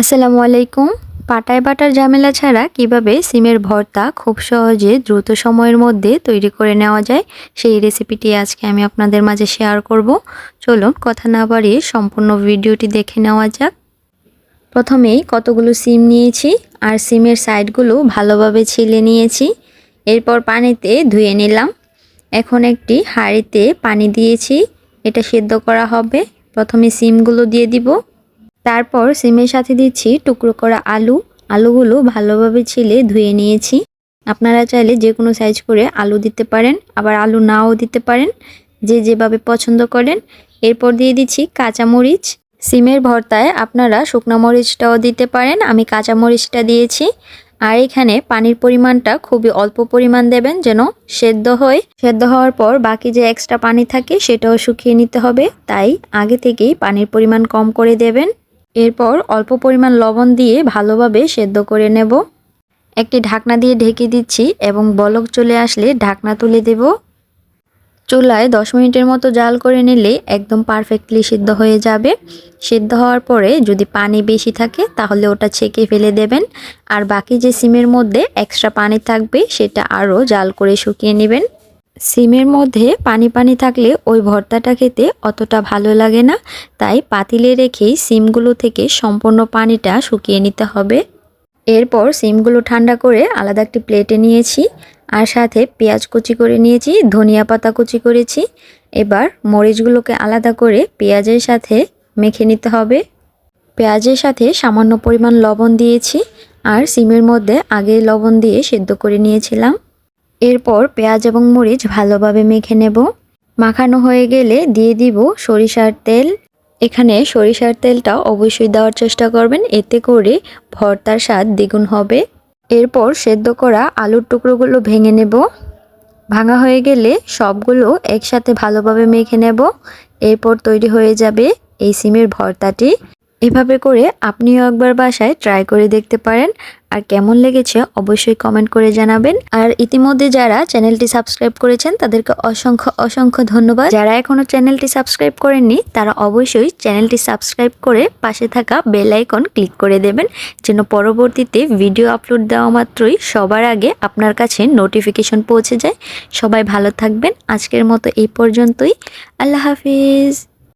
আসসালামু আলাইকুম। পাটায় বাটার ঝামেলা ছাড়া কীভাবে সিমের ভর্তা খুব সহজে দ্রুত সময়ের মধ্যে তৈরি করে নেওয়া যায়, সেই রেসিপিটি আজকে আমি আপনাদের মাঝে শেয়ার করব। চলুন কথা না বাড়িয়ে সম্পূর্ণ ভিডিওটি দেখে নেওয়া যাক। প্রথমেই কতগুলো সিম নিয়েছি আর সিমের সাইডগুলো ভালোভাবে ছিলে নিয়েছি। এরপর পানিতে ধুয়ে নিলাম। এখন একটি হাঁড়িতে পানি দিয়েছি। এটা সেদ্ধ করা হবে। প্রথমে সিমগুলো দিয়ে দিব। তারপর সিমের সাথে দিচ্ছি টুকরো করা আলু। আলুগুলো ভালোভাবে ছিলে ধুয়ে নিয়েছি। আপনারা চাইলে যে কোনো সাইজ করে আলু দিতে পারেন, আবার আলু নাও দিতে পারেন, যে যেভাবে পছন্দ করেন। এরপর দিয়ে দিচ্ছি কাঁচামরিচ। সিমের ভর্তায় আপনারা শুকনো মরিচটাও দিতে পারেন, আমি কাঁচামরিচটা দিয়েছি। আর এখানে পানির পরিমাণটা খুবই অল্প পরিমাণ দেবেন যেন সেদ্ধ হয়। সেদ্ধ হওয়ার পর বাকি যে এক্সট্রা পানি থাকে সেটাও শুকিয়ে নিতে হবে, তাই আগে থেকেই পানির পরিমাণ কম করে দেবেন। এরপর অল্প পরিমাণ লবণ দিয়ে ভালোভাবে সেদ্ধ করে নেব। একটি ঢাকনা দিয়ে ঢেকে দিচ্ছি এবং বলক চলে আসলে ঢাকনা তুলে দেব। চুলায় দশ মিনিটের মতো জাল করে নিলে একদম পারফেক্টলি সিদ্ধ হয়ে যাবে। সিদ্ধ হওয়ার পরে যদি পানি বেশি থাকে তাহলে ওটা ছেঁকে ফেলে দেবেন। আর বাকি যে সিমের মধ্যে এক্সট্রা পানি থাকবে সেটা আরও জাল করে শুকিয়ে নেবেন। সিমের মধ্যে পানি পানি থাকলে ওই ভর্তাটা খেতে অতটা ভালো লাগে না, তাই পাতিলে রেখেই সিমগুলো থেকে সম্পূর্ণ পানিটা শুকিয়ে নিতে হবে। এরপর সিমগুলো ঠান্ডা করে আলাদা একটি প্লেটে নিয়েছি, আর সাথে পেঁয়াজ কুচি করে নিয়েছি, ধনিয়া পাতা কুচি করেছি। এবার মরিচগুলোকে আলাদা করে পেঁয়াজের সাথে মেখে নিতে হবে। পেঁয়াজের সাথে সামান্য পরিমাণ লবণ দিয়েছি, আর সিমের মধ্যে আগে লবণ দিয়ে সেদ্ধ করে নিয়েছিলাম। এরপর পেঁয়াজ এবং মরিচ ভালোভাবে মেখে নেব। মাখানো হয়ে গেলে দিয়ে দিব সরিষার তেল। এখানে সরিষার তেলটা অবশ্যই দেওয়ার চেষ্টা করবেন, এতে করে ভর্তার স্বাদ দ্বিগুণ হবে। এরপর সেদ্ধ করা আলুর টুকরোগুলো ভেঙে নেব। ভাঙা হয়ে গেলে সবগুলো একসাথে ভালোভাবে মেখে নেব। এরপর তৈরি হয়ে যাবে এই সিমের ভর্তাটি। এভাবে করে আপনিও একবার বাসায় ট্রাই করে দেখতে পারেন। আর কেমন লেগেছে অবশ্যই কমেন্ট করে জানাবেন। আর ইতিমধ্যে যারা চ্যানেলটি সাবস্ক্রাইব করেছেন, তাদেরকে অসংখ্য অসংখ্য ধন্যবাদ। যারা এখনও চ্যানেলটি সাবস্ক্রাইব করেননি, তারা অবশ্যই চ্যানেলটি সাবস্ক্রাইব করে পাশে থাকা বেল আইকন ক্লিক করে দেবেন, যেন পরবর্তীতে ভিডিও আপলোড দেওয়া মাত্রই সবার আগে আপনার কাছে নোটিফিকেশন পৌঁছে যায়। সবাই ভালো থাকবেন। আজকের মতো এই পর্যন্তই। আল্লাহ হাফিজ।